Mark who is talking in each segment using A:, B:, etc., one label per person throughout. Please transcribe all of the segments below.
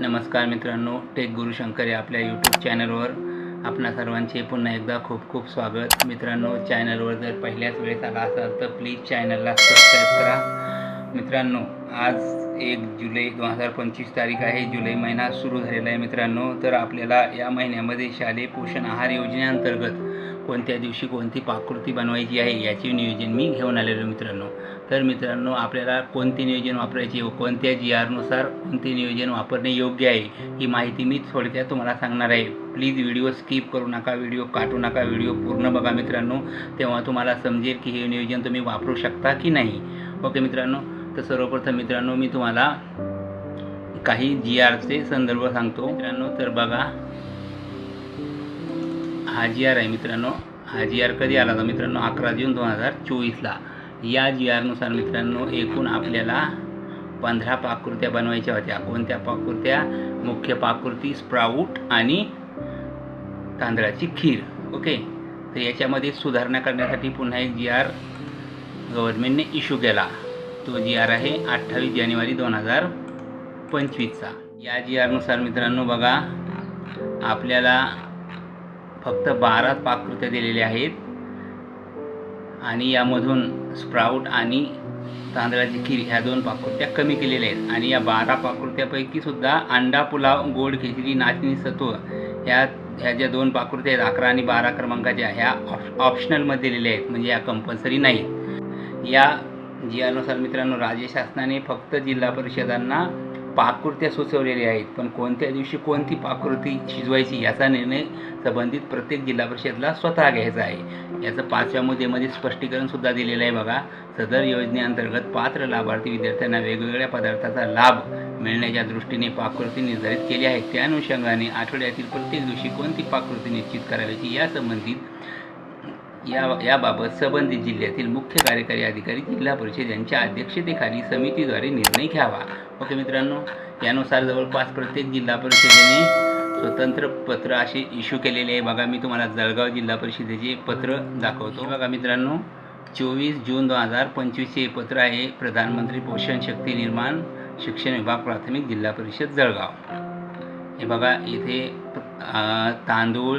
A: नमस्कार मित्रांनो टेक गुरु शंकर या आपल्या यूट्यूब चॅनलवर आपणा सर्वांचे पुन्हा एकदा खूप खूप स्वागत. मित्रांनो चॅनलवर जर पहिल्याच वेळेस आला असाल तर प्लीज चॅनलला सबस्क्राईब करा. मित्रांनो आज एक जुलै दोन हजार पंचवीस तारीख आहे. जुलै महिना सुरू झालेला आहे मित्रांनो. तर आपल्याला या महिन्यामध्ये शालेय पोषण आहार योजनेअंतर्गत कोणत्या दिवशी कोणती पाककृती बनवायची आहे याचे नियोजन मी घेऊन आलेलो मित्रांनो. तर मित्रांनो आपल्याला कोणते नियोजन वापरायचे व कोणत्या जी आरनुसार कोणते नियोजन वापरणे योग्य आहे ही माहिती मी थोडक्यात तुम्हाला सांगणार आहे. प्लीज व्हिडिओ स्किप करू नका व्हिडिओ काटू नका व्हिडिओ पूर्ण बघा मित्रांनो. तेव्हा तुम्हाला समजेल की हे नियोजन तुम्ही वापरू शकता की नाही. ओके मित्रांनो तर सर्वप्रथम मित्रांनो मी तुम्हाला काही जी आरचे संदर्भ सांगतो. मित्रांनो तर बघा. जी आर आहे मित्रांनो. हा जी आर कधी आला होता? मित्रांनो अकरा जून दोन हजार चोवीसला. या जी आरनुसार मित्रांनो एकूण आपल्याला पंधरा पाककृत्या बनवायच्या होत्या. कोणत्या पाककृत्या? मुख्य पाककृती स्प्राऊट आणि तांदळाची खीर. ओके? तर याच्यामध्ये सुधारणा करण्यासाठी पुन्हा एक जी आर गव्हर्नमेंटने इश्यू केला. तो जी आर आहे अठ्ठावीस जानेवारी दोन हजार पंचवीसचा. या जी आरनुसार मित्रांनो बघा आपल्याला फक्त बारा पाककृत्या दिलेल्या आहेत. आणि यामधून स्प्राऊट आणि तांदळाची खीर ह्या दोन पाककृत्या कमी केलेल्या आहेत. आणि या बारा पाककृत्यापैकी सुद्धा अंडा पुलाव गोड खिचडी नाचणी सत्व ह्या ह्या ज्या दोन पाककृत्या आहेत अकरा आणि बारा क्रमांकाच्या ह्या ऑप ऑप्शनलमध्ये दिलेल्या आहेत. म्हणजे या कंपल्सरी नाहीत या जी अनुसार मित्रांनो राज्य शासनाने फक्त जिल्हा परिषदांना पाककृत्या सुचवलेल्या आहेत. पण कोणत्या दिवशी कोणती पाककृती शिजवायची याचा निर्णय संबंधित प्रत्येक जिल्हा परिषदला स्वतः घ्यायचा आहे. याचं पाचव्या मुद्द्यामध्ये स्पष्टीकरणसुद्धा दिलेलं आहे बघा. सदर योजनेअंतर्गत पात्र लाभार्थी विद्यार्थ्यांना वेगवेगळ्या पदार्थाचा लाभ मिळण्याच्या दृष्टीने पाककृती निर्धारित केली आहे. त्या अनुषंगाने आठवड्यातील प्रत्येक दिवशी कोणती पाककृती निश्चित करावीची या संबंधित या याबाबत संबंधित जिल्ह्यातील मुख्य कार्यकारी अधिकारी जिल्हा परिषद यांच्या अध्यक्षतेखाली समितीद्वारे निर्णय घ्यावा. ओके मित्रांनो यानुसार जवळपास प्रत्येक जिल्हा परिषदेने स्वतंत्र पत्र असे इश्यू केलेले आहे. बघा मी तुम्हाला जळगाव जिल्हा परिषदेचे पत्र दाखवतो. बघा मित्रांनो चोवीस जून दोन हजार पंचवीसचे हे पत्र आहे प्रधानमंत्री पोषण शक्ती निर्माण शिक्षण विभाग प्राथमिक जिल्हा परिषद जळगाव. हे बघा इथे तांदूळ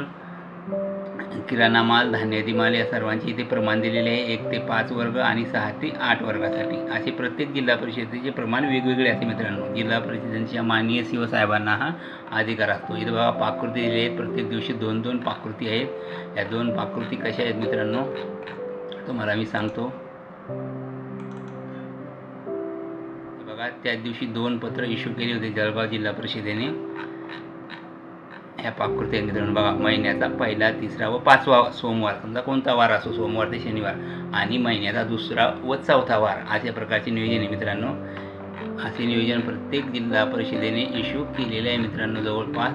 A: किराणा माल धान्यादी माल या सर्वांची इथे प्रमाण दिलेले आहे. एक ते पाच वर्ग आणि सहा ते आठ वर्गासाठी. असे प्रत्येक जिल्हा परिषदेचे प्रमाण वेगवेगळे असते मित्रांनो. जिल्हा परिषदेच्या माननीय शिवसाहेबांना साहेबांना हा अधिकार असतो. इथे बघा पाककृती दिलेली आहेत. प्रत्येक दिवशी दोन दोन पाककृती आहेत. या दोन पाककृती कशा आहेत मित्रांनो? तुम्हाला मी सांगतो. बघा त्याच दिवशी दोन पत्र इश्यू केले होते जळगाव जिल्हा परिषदेने. ह्या पाककृती आहेत मित्रांनो बघा महिन्याचा पहिला तिसरा व पाचवा सोमवार. समजा कोणता वार असो सोमवार ते शनिवार. आणि महिन्याचा दुसरा व चौथा वार अशा प्रकारचे नियोजन आहे मित्रांनो. असे नियोजन प्रत्येक जिल्हा परिषदेने इश्यू केलेले आहे मित्रांनो जवळपास.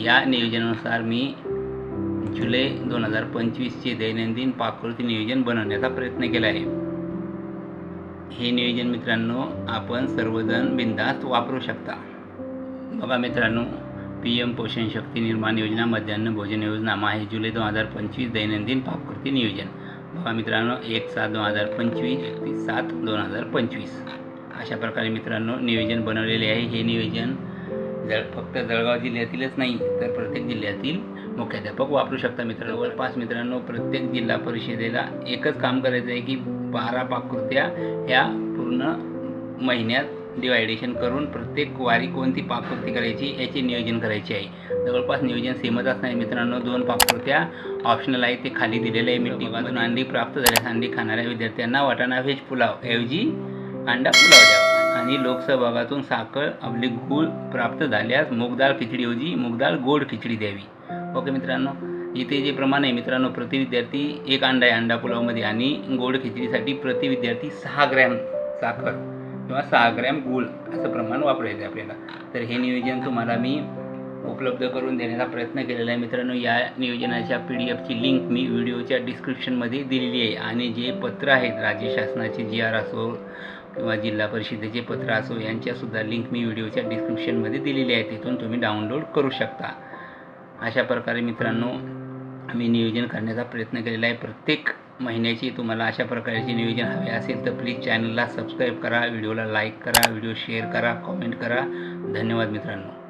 A: या नियोजनानुसार मी जुलै दोन हजार पंचवीसचे दैनंदिन पाककृती नियोजन बनवण्याचा प्रयत्न केला आहे. हे नियोजन मित्रांनो आपण सर्वजण बिनधास्त वापरू शकता. बघा मित्रांनो पी एम पोषण शक्ती निर्माण योजना मध्यान्ह भोजन योजना माहे जुलै दोन हजार पंचवीस दैनंदिन पाककृती नियोजन. बघा मित्रांनो एक सात दोन हजार पंचवीस एकतीस सात दोन हजार पंचवीस. अशा प्रकारे मित्रांनो नियोजन बनवलेले आहे. हे नियोजन जळ फक्त जळगाव जिल्ह्यातीलच नाही तर प्रत्येक जिल्ह्यातील मुख्याध्यापक वापरू शकता मित्रांनो. जवळपास मित्रांनो प्रत्येक जिल्हा परिषदेला एकच काम करायचं आहे की बारा पाककृत्या ह्या पूर्ण महिन्यात डिवायडेशन करून प्रत्येक वारी कोणती पाककृती करायची याचे नियोजन करायचे आहे. जवळपास नियोजन सेमच असणार मित्रांनो. दोन पाककृत्या ऑप्शनल आहे ते खाली दिलेले आहे मी बाजून अंडी प्राप्त झाल्यास अंडी खाणाऱ्या विद्यार्थ्यांना वाटाणा व्हेज पुलाव ऐवजी अंडा पुलाव द्यावा आणि लोकसहभागातून साखर आपले गूळ प्राप्त झाल्यास मूगदाळ खिचडीऐवजी मूगदाळ गोड खिचडी द्यावी. ओके मित्रांनो. इथे जे प्रमाण आहे मित्रांनो प्रति विद्यार्थी एक अंडा आहे अंडा पुलावमध्ये आणि गोड खिचडीसाठी प्रति विद्यार्थी सहा ग्रॅम साखर. किंवा सहा ग्रॅम गूळ असं प्रमाण वापरायचं आहे आपल्याला. तर हे नियोजन तुम्हाला मी उपलब्ध करून देण्याचा प्रयत्न केलेला आहे. मित्रांनो या नियोजनाच्या पी डी एफची लिंक मी व्हिडिओच्या डिस्क्रिप्शनमध्ये दिलेली आहे. आणि जे पत्र आहेत राज्य शासनाचे जी आर असो किंवा जिल्हा परिषदेचे पत्र असो यांच्यासुद्धा लिंक मी व्हिडिओच्या डिस्क्रिप्शनमध्ये दिलेली आहे. तिथून तुम्ही डाउनलोड करू शकता. अशा प्रकारे मित्रांनो आम्ही नियोजन करण्याचा प्रयत्न केलेला आहे. प्रत्येक महिन्याची तुम्हाला अशा प्रकारचे नियोजन हवे असेल तर प्लीज चॅनलला सबस्क्राईब करा व्हिडिओला लाईक करा व्हिडिओ शेअर करा कॉमेंट करा. धन्यवाद मित्रांनो.